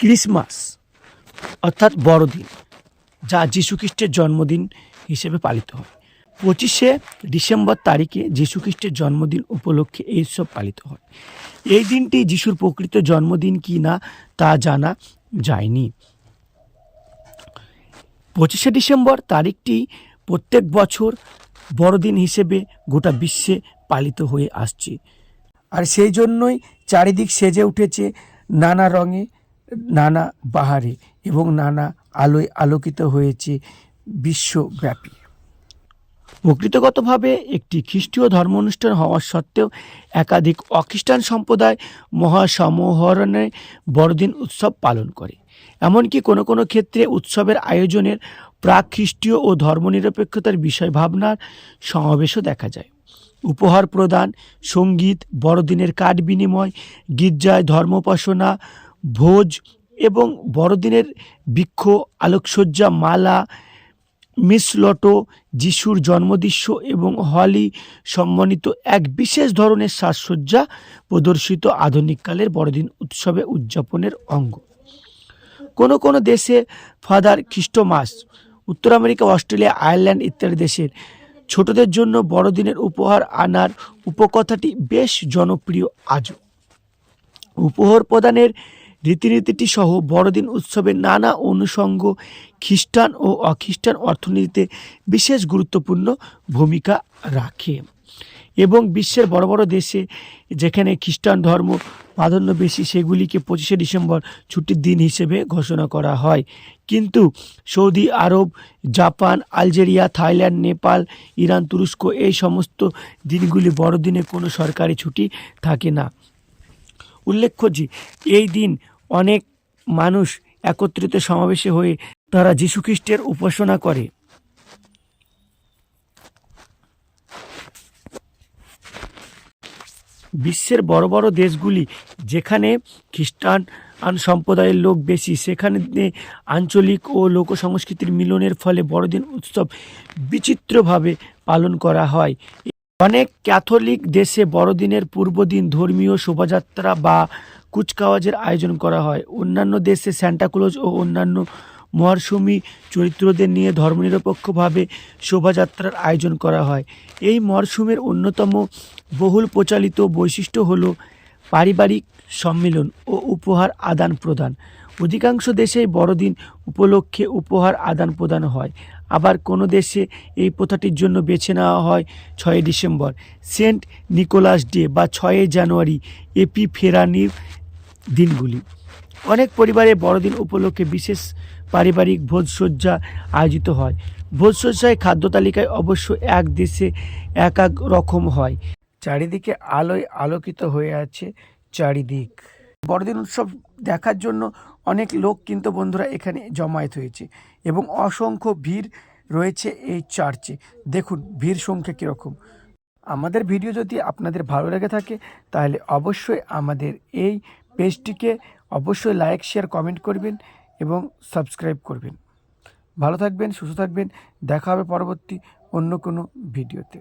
Christmas, অর্থাৎ বড়দিন, যা যীশুখ্রিস্টের জন্মদিন হিসেবে পালিত হয়। পঁচিশে ডিসেম্বর তারিখে যীশুখ্রিস্টের জন্মদিন উপলক্ষে এই উৎসব পালিত হয়। এই দিনটি যিশুর প্রকৃত জন্মদিন কি না, তা জানা যায়নি। পঁচিশে ডিসেম্বর তারিখটি প্রত্যেক বছর বড়দিন হিসেবে গোটা বিশ্বে পালিত হয়ে আসছে। আর সেই জন্যই চারিদিক সেজে উঠেছে নানা রঙে নানা বাহারে এবং নানা আলোয় আলোকিত হয়েছে বিশ্বব্যাপী। প্রকৃতগতভাবে একটি খ্রিস্টীয় ধর্ম অনুষ্ঠান হওয়া সত্ত্বেও একাধিক অখ্রিস্টান সম্প্রদায় মহাসমাহরণে বড়দিন উৎসব পালন করে। এমনকি কোনো কোনো ক্ষেত্রে উৎসবের আয়োজনের প্রাক খ্রিস্টীয় ও ধর্মনিরপেক্ষতার বিষয় ভাবনার সমাবেশও দেখা যায়। উপহার প্রদান, সংগীত, বড়দিনের কার্ড বিনিময় গির্জায় ধর্মোপাসনা ভোজ এবং বড়দিনের বৃক্ষ, আলোকসজ্জা, মালা মিসলটো যিশুর জন্মদৃশ্য এবং হলি সম্মানিত এক বিশেষ ধরনের সাজসজ্জা প্রদর্শিত আধুনিককালের বড়দিন উৎসবে উদযাপনের অঙ্গ। কোনো কোনো দেশে ফাদার খ্রিস্টমাস, উত্তর আমেরিকা, অস্ট্রেলিয়া, আয়ারল্যান্ড ইত্যাদি দেশের ছোটদের জন্য বড়দিনের উপহার আনার উপকথাটি বেশ জনপ্রিয় আজও। উপহার প্রদানের রীতিনীতিটি সহ বড়দিন উৎসবের নানা অনুষঙ্গ, খ্রিস্টান ও অখ্রিস্টান অর্থনীতিতে বিশেষ গুরুত্বপূর্ণ ভূমিকা রাখে এবং বিশ্বের বড় বড় দেশে যেখানে খ্রিস্টান ধর্ম প্রাধান্য বেশি, সেগুলিকে পঁচিশে ডিসেম্বর ছুটির দিন হিসেবে ঘোষণা করা হয়। কিন্তু Saudi Arabia, Japan, Algeria, Thailand, Nepal, Iran, তুরস্ক এই সমস্ত দিনগুলি বড়দিনে কোনো সরকারি ছুটি থাকে না। উল্লেখ্য যে, এই দিন অনেক মানুষ একত্রিত সমাবেশে হয়ে তারা যীশুখ্রিস্টের উপাসনা করে। বিশ্বের বড় বড় দেশগুলি যেখানে খ্রিস্টান আন সম্প্রদায়ের লোক বেশি, সেখানে আঞ্চলিক ও লোক সংস্কৃতির মিলনের ফলে বড়দিন উৎসব বিচিত্রভাবে পালন করা হয়। অনেক ক্যাথলিক দেশে বড়দিনের পূর্বদিন ধর্মীয় শোভাযাত্রা বা কুচকাওয়াজের আয়োজন করা হয়। অন্যান্য দেশে স্যান্টাক্লজ ও অন্যান্য মরশুমি চরিত্রদের নিয়ে ধর্মনিরপেক্ষভাবে শোভাযাত্রার আয়োজন করা হয়। এই মরশুমের অন্যতম বহুল প্রচালিত বৈশিষ্ট্য হল পারিবারিক সম্মেলন ও উপহার আদান প্রদান। অধিকাংশ দেশেই বড়দিন উপলক্ষে উপহার আদান প্রদান হয়। আবার কোনো দেশে এই প্রথাটির জন্য বেছে নেওয়া হয় ছয়ই ডিসেম্বর। সেন্ট নিকোলাস ডে বা ছয়ই জানুয়ারি এপি ফেরানির দিনগুলি। অনেক পরিবারে বড়দিন উপলক্ষে বিশেষ পারিবারিক ভোজসজ্জা আয়োজিত হয়। ভোজসজ্জায় খাদ্য তালিকায় অবশ্য এক দেশে এক এক রকম হয়। চারিদিকে আলোয় আলোকিত হয়ে আছে চারিদিক। বড়দিন উৎসব দেখার জন্য অনেক লোক কিন্তু বন্ধুরা এখানে জমায়েত হয়েছে এবং অসংখ্য ভিড় রয়েছে এই চার্চে। দেখুন, ভিড় সংখ্যা কীরকম। আমাদের ভিডিও যদি আপনাদের ভালো লেগে থাকে, তাহলে অবশ্যই আমাদের এই পেজটিকে অবশ্যই লাইক, শেয়ার, কমেন্ট করবেন এবং সাবস্ক্রাইব করবেন। ভালো থাকবেন, সুস্থ থাকবেন। দেখা হবে পরবর্তী অন্য কোনো ভিডিওতে।